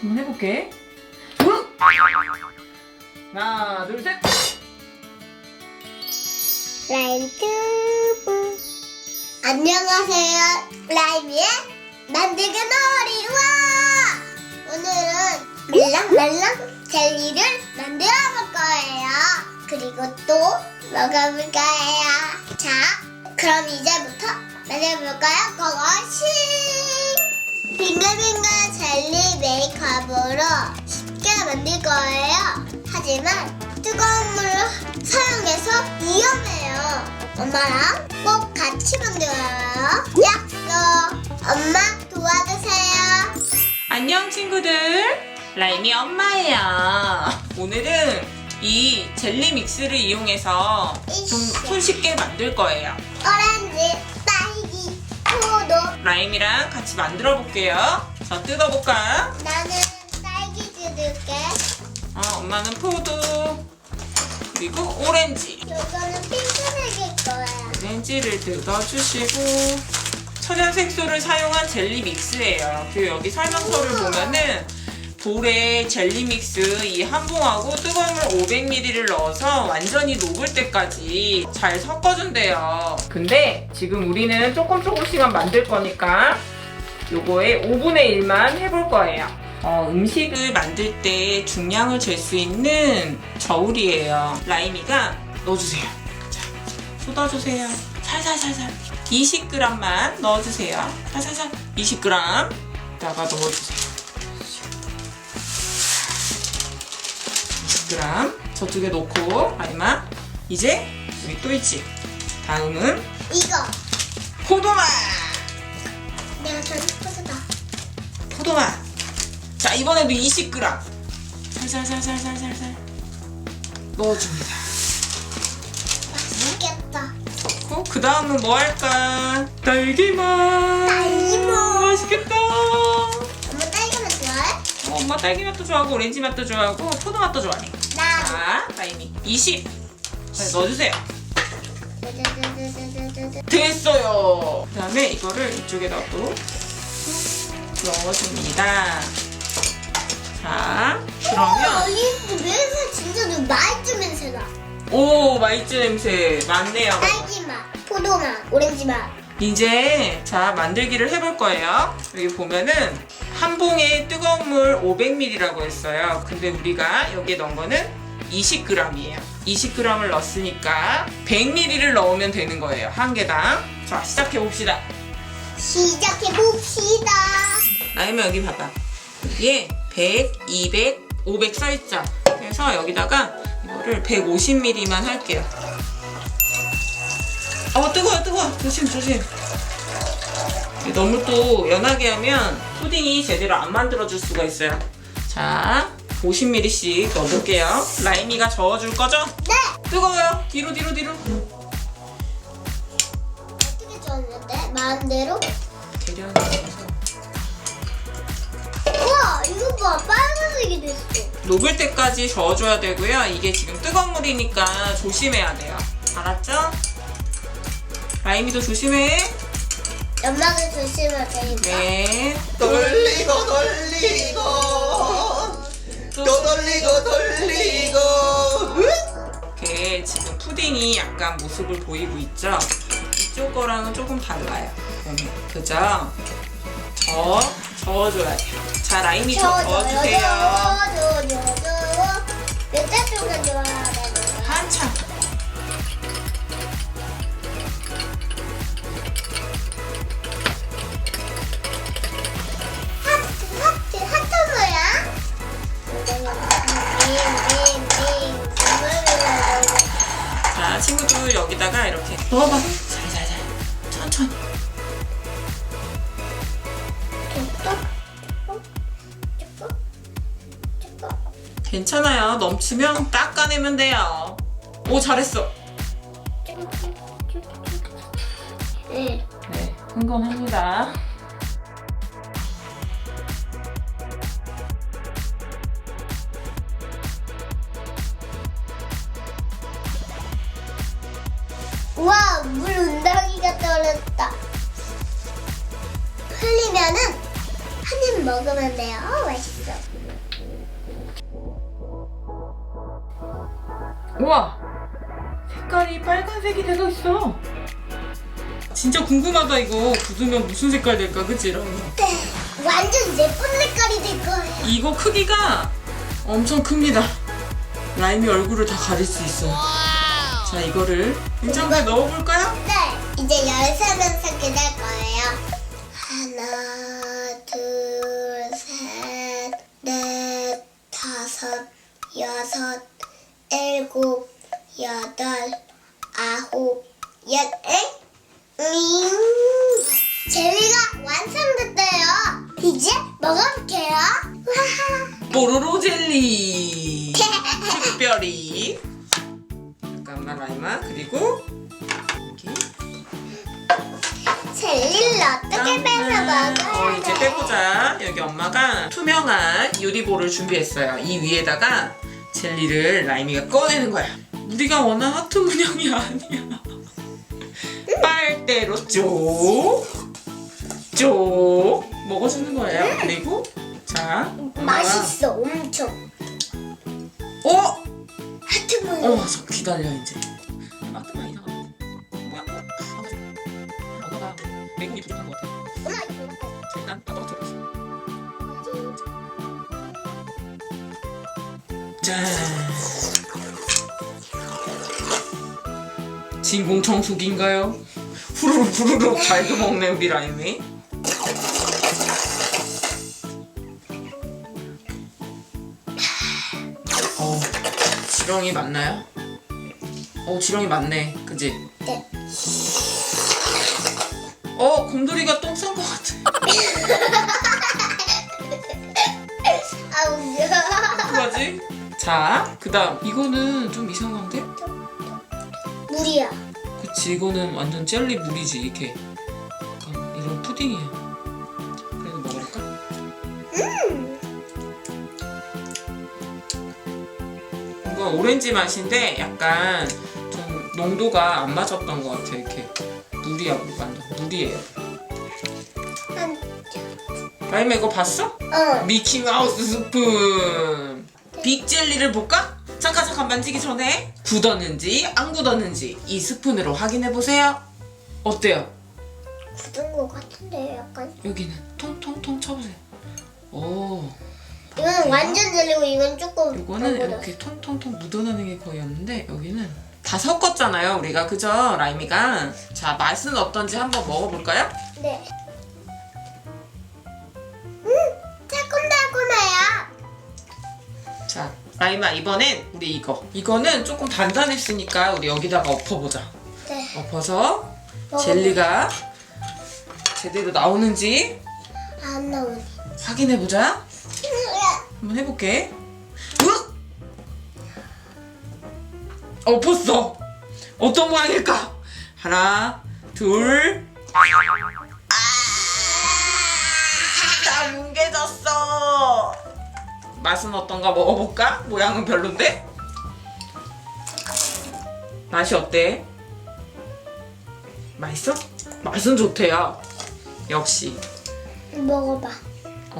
한번 해볼게. 하나, 둘, 셋. 라임 튜브. 안녕하세요. 라임이의 만들기 놀이. 와! 오늘은 말랑말랑 젤리를 만들어 볼 거예요. 그리고 또 먹어볼 거예요. 자 그럼 이제부터 만들어볼까요? 고고싱 빙글빙글 젤리 메이크업으로 쉽게 만들 거예요 하지만 뜨거운 물을 사용해서 위험해요. 엄마랑 꼭 같이 만들어요. 약속. 엄마 도와주세요. 안녕 친구들. 라임이 엄마예요. 오늘은 이 젤리 믹스를 이용해서 좀 손쉽게 만들 거예요. 오렌지. 라임이랑 같이 만들어 볼게요. 자, 뜯어볼까? 나는 딸기 뜯을게. 어, 엄마는 포도, 그리고 오렌지. 이거는 핑크색일 거야. 오렌지를 뜯어주시고, 천연 색소를 사용한 젤리 믹스예요. 그리고 여기 설명서를 보면은 볼에 젤리 믹스 이 한 봉하고 뜨거운 물 500ml를 넣어서 완전히 녹을 때까지 잘 섞어준대요. 근데 지금 우리는 조금 조금씩만 만들 거니까 요거에 5분의 1만 해볼 거예요. 어, 음식을 만들 때 중량을 잴 수 있는 저울이에요. 라임이가 넣어주세요. 자, 쏟아주세요. 살살살살. 20g만 넣어주세요. 살살살. 20g. 다가 넣어주세요. 20g. 저쪽에 놓고, 라임아. 이제 여기 또 있지. 다음은 이거. 포도맛. 내가 전에 포도다. 포도맛. 자, 이번에도 20g. 살살살살살살살. 넣어줍니다. 맛있겠다. 넣고, 그 다음은 뭐 할까? 딸기맛. 딸기맛. 맛있겠다. 엄마 딸기 맛도 좋아하고, 오렌지 맛도 좋아하고, 포도 맛도 좋아해. 나. 자, 라임이 20. 자, 넣어주세요. 됐어요. 그 다음에 이거를 이쪽에다 또 넣어줍니다. 자, 그러면 이 냄새 진짜 좀 맛있는 냄새다. 오 마이쮸 냄새 많네요. 딸기 맛, 포도 맛, 오렌지 맛. 이제 자 만들기를 해볼 거예요. 여기 보면은 한 봉에 뜨거운 물 500ml라고 했어요. 근데 우리가 여기에 넣은 거는 20g이에요. 20g을 넣었으니까 100ml를 넣으면 되는 거예요. 한 개당. 자 시작해 봅시다. 시작해 봅시다. 라임이 여기 봐봐. 여기에 100, 200, 500 써있죠? 그래서 여기다가 이거를 150ml만 할게요. 어, 뜨거워, 뜨거워. 조심, 조심. 이게 너무 또 연하게 하면 푸딩이 제대로 안 만들어줄 수가 있어요. 자, 50ml씩 넣어볼게요. 라임이가 저어줄 거죠? 네. 뜨거워요. 뒤로, 뒤로, 뒤로. 어떻게 줬는데? 마음대로? 계량이 있어서. 우와, 이거 봐, 빨간색이 됐어. 녹을 때까지 저어줘야 되고요. 이게 지금 뜨거운 물이니까 조심해야 돼요. 알았죠? 라임이도 조심해. 엄마가 조심할 테니까. 네. 돌리고 돌리고 또 돌리고 돌리고 이렇게 지금 푸딩이 약간 모습을 보이고 있죠? 이쪽 거랑은 조금 달라요. 보면. 그죠? 저, 저어줘야 돼요. 자, 라임이 저 저어주세요. 저저저저 괜찮아요. 넘치면 닦아내면 돼요. 오, 잘했어. 네. 네, 흥건합니다. 우와 물 운동이가 떨어졌다 흘리면은 한 입 먹으면 돼요. 어, 맛있어. 우와! 색깔이 빨간색이 되고 있어. 진짜 궁금하다 이거 굳으면 무슨 색깔 될까 그치 라임아? 네, 완전 예쁜 색깔이 될 거예요. 이거 크기가 엄청 큽니다. 라임이 얼굴을 다 가릴 수 있어요. 자 이거를 냉장고에 넣어볼까요? 네, 이제 13명 섞게 될 거예요. 여덟, 아홉, 열, 음, 젤리가 완성됐대요. 이제 먹어볼게요. 와. 뽀로로 젤리 특별히 잠깐만 라임아 그리고 이렇게 젤리를 어떻게 빼서 짠. 먹어요? 어, 이제 빼보자. 여기 엄마가 투명한 유리볼을 준비했어요. 이 위에다가 젤리를 라임이가 꺼내는 거야. 우리가 원한 하트 문양이 아니야. 빨대로 쪽, 쪽 먹어주는 거예요. 그리고 자, 엄마가 맛있어, 엄청. 어, 하트 모양. 어, 저 기다려 이제. 뭐야? 어, 아, 엄마가 매국이 부족한 것 같아. 엄마 이거 일단 아빠가 들었어. 짠. 진공 청소기인가요? 후루룩 후루룩 잘도 먹네 우리 라임이. 어, 지렁이 맞나요? 어, 지렁이 맞네. 그지? 네. 어, 곰돌이가 똥 싼 것 같아. 아 웃겨. 뭐지? 자, 그 다음. 이거는 좀 이상한데? 물이야. 그치, 이거는 완전 젤리 물이지, 이렇게. 약간 이런 푸딩이야. 자, 그래도 먹어볼까? 이거 오렌지 맛인데 약간 좀 농도가 안 맞았던 것 같아, 이렇게. 물이야, 물, 완전 물이에요. 한, 라임아, 이거 봤어? 어. 미키마우스 스푼 빅젤리를 볼까? 잠깐 잠깐 만지기 전에 굳었는지 안 굳었는지 이 스푼으로 확인해 보세요 어때요? 굳은 거 같은데 약간. 여기는 통통통 쳐보세요 오 이건 완전 젤리고 이건 조금. 이거는 굳었어. 이렇게 통통통 묻어나는 게 거의 없는데 여기는 다 섞었잖아요 우리가 그죠 라임이가 자 맛은 어떤지 한번 먹어볼까요? 네. 자 라임아 이번엔 우리 이거 이거는 조금 단단했으니까 우리 여기다가 엎어보자 네. 엎어서 먹어봐. 젤리가 제대로 나오는지 안 나오네. 확인해 보자. 한번 해볼게. 으악! 엎었어. 어떤 모양일까? 하나, 둘. 맛은 어떤가 먹어볼까? 모양은 별론데? 맛이 어때? 맛있어? 맛은 좋대요. 역시. 먹어봐.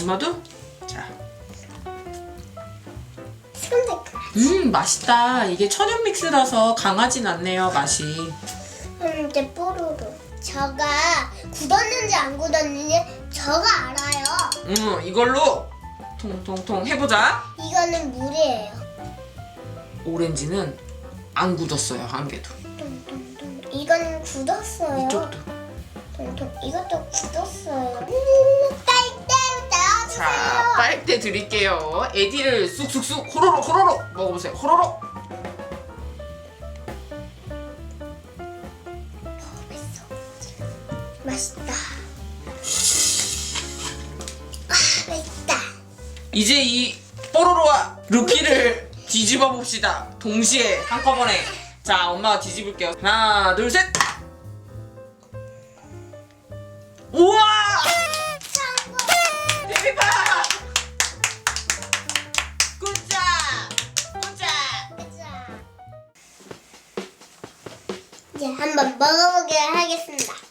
엄마도? 자. 새콤달콤. 음, 맛있다. 이게 천연 믹스라서 강하진 않네요, 맛이. 음, 이제 뽀로로. 저가 굳었는지 안 굳었는지 저가 알아요. 음, 이걸로 통통통 해보자. 이거는 물이에요. 오렌지는 안 굳었어요, 한 개도. 똥똥똥. 이건 굳었어요. 이쪽도. 이것도 굳었어요. 음, 자, 나와주세요. 빨대 드릴게요. 에디를 쑥쑥쑥 호로록 호로록 먹어보세요. 호로록. 이제 이 뽀로로와 루피를 뒤집어 봅시다. 동시에 한꺼번에. 자, 엄마가 뒤집을게요. 하나, 둘, 셋. 우와! 대박! 굿잡! 굿잡! 이제 한번 먹어보도록 하겠습니다.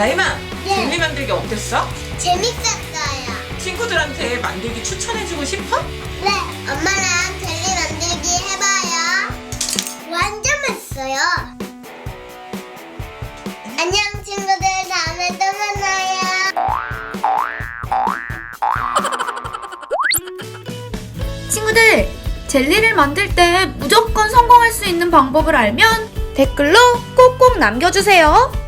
라임아, 네. 젤리 만들기 어땠어? 재밌었어요. 친구들한테 만들기 추천해주고 싶어? 네, 엄마랑 젤리 만들기 해봐요. 완전 맛있어요. 안녕 친구들, 다음에 또 만나요. 친구들, 젤리를 만들 때 무조건 성공할 수 있는 방법을 알면 댓글로 꼭꼭 남겨주세요.